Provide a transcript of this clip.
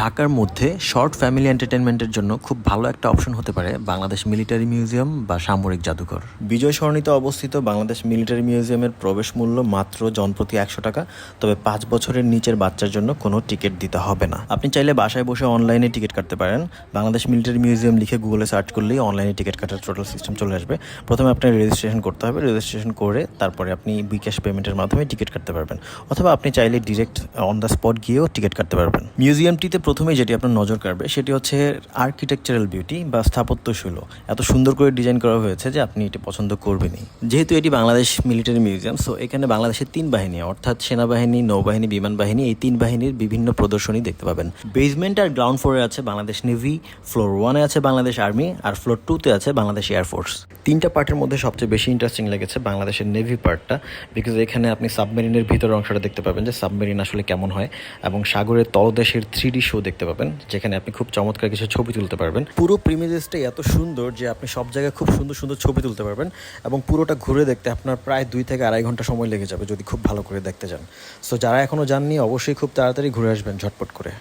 ঢাকার মধ্যে short family এন্টারটেনমেন্টের জন্য খুব ভালো একটা অপশন হতে পারে বাংলাদেশ মিলিটারি মিউজিয়াম বা সামরিক জাদুঘর। বিজয় সরণিতে অবস্থিত বাংলাদেশ মিলিটারি মিউজিয়ামের প্রবেশ মূল্য মাত্র জনপ্রতি একশো টাকা, তবে পাঁচ বছরের নিচের বাচ্চার জন্য কোনো টিকিট দিতে হবে না। আপনি চাইলে বাসায় বসে অনলাইনে টিকিট কাটতে পারেন। বাংলাদেশ মিলিটারি মিউজিয়াম লিখে গুগলে সার্চ করলেই অনলাইনে টিকিট কাটার টোটাল সিস্টেম চলে আসবে। প্রথমে আপনার রেজিস্ট্রেশন করতে হবে। রেজিস্ট্রেশন করে তারপরে আপনি বিকাশ পেমেন্টের মাধ্যমে টিকিট কাটতে পারবেন। অথবা আপনি চাইলে ডিরেক্ট অন দ্য স্পট গিয়েও টিকিট কাটতে পারবেন। মিউজিয়ামটিতে প্রথমে যেটি আপনার নজর কাড়বে, সেটি হচ্ছে আর্কিটেকচারাল বিউটি বা স্থাপত্যশৈল। এত সুন্দর করে ডিজাইন করা হয়েছে যে আপনি এটি পছন্দ করবেনই। যেহেতু এটি বাংলাদেশ মিলিটারি মিউজিয়াম সো এখানে বাংলাদেশের তিন বাহিনী, অর্থাৎ সেনাবাহিনী, নৌবাহিনী, বিমান বাহিনী, এই তিন বাহিনীর বিভিন্ন প্রদর্শনী দেখতে পাবেন। বেসমেন্ট আর গ্রাউন্ড ফ্লোরে আছে বাংলাদেশ নেভি ফ্লোর ওয়ানে আছে বাংলাদেশ আর্মি আর ফ্লোর টুতে আছে বাংলাদেশ এয়ারফোর্স তিনটা পার্টের মধ্যে সবচেয়ে বেশি ইন্টারেস্টিং লেগেছে বাংলাদেশের নেভি পার্টটা বিকজ এখানে আপনি সাবমেরিনের ভিতরের অংশটা দেখতে পাবেন যে সাবমেরিন আসলে কেমন হয়, এবং সাগরের তলদেশের থ্রি ডি শো দেখতে পাবেন, যেখানে আপনি খুব চমৎকার কিছু ছবি তুলতে পারবেন। পুরো প্রিমিজেসটাই এত সুন্দর যে আপনি সব জায়গায় খুব সুন্দর সুন্দর ছবি তুলতে পারবেন এবং পুরোটা ঘুরে দেখতে আপনার প্রায় দুই থেকে আড়াই ঘণ্টা সময় লেগে যাবে যদি খুব ভালো করে দেখতে যান। সো যারা এখনও যাননি, অবশ্যই খুব তাড়াতাড়ি ঘুরে আসবেন ঝটপট করে।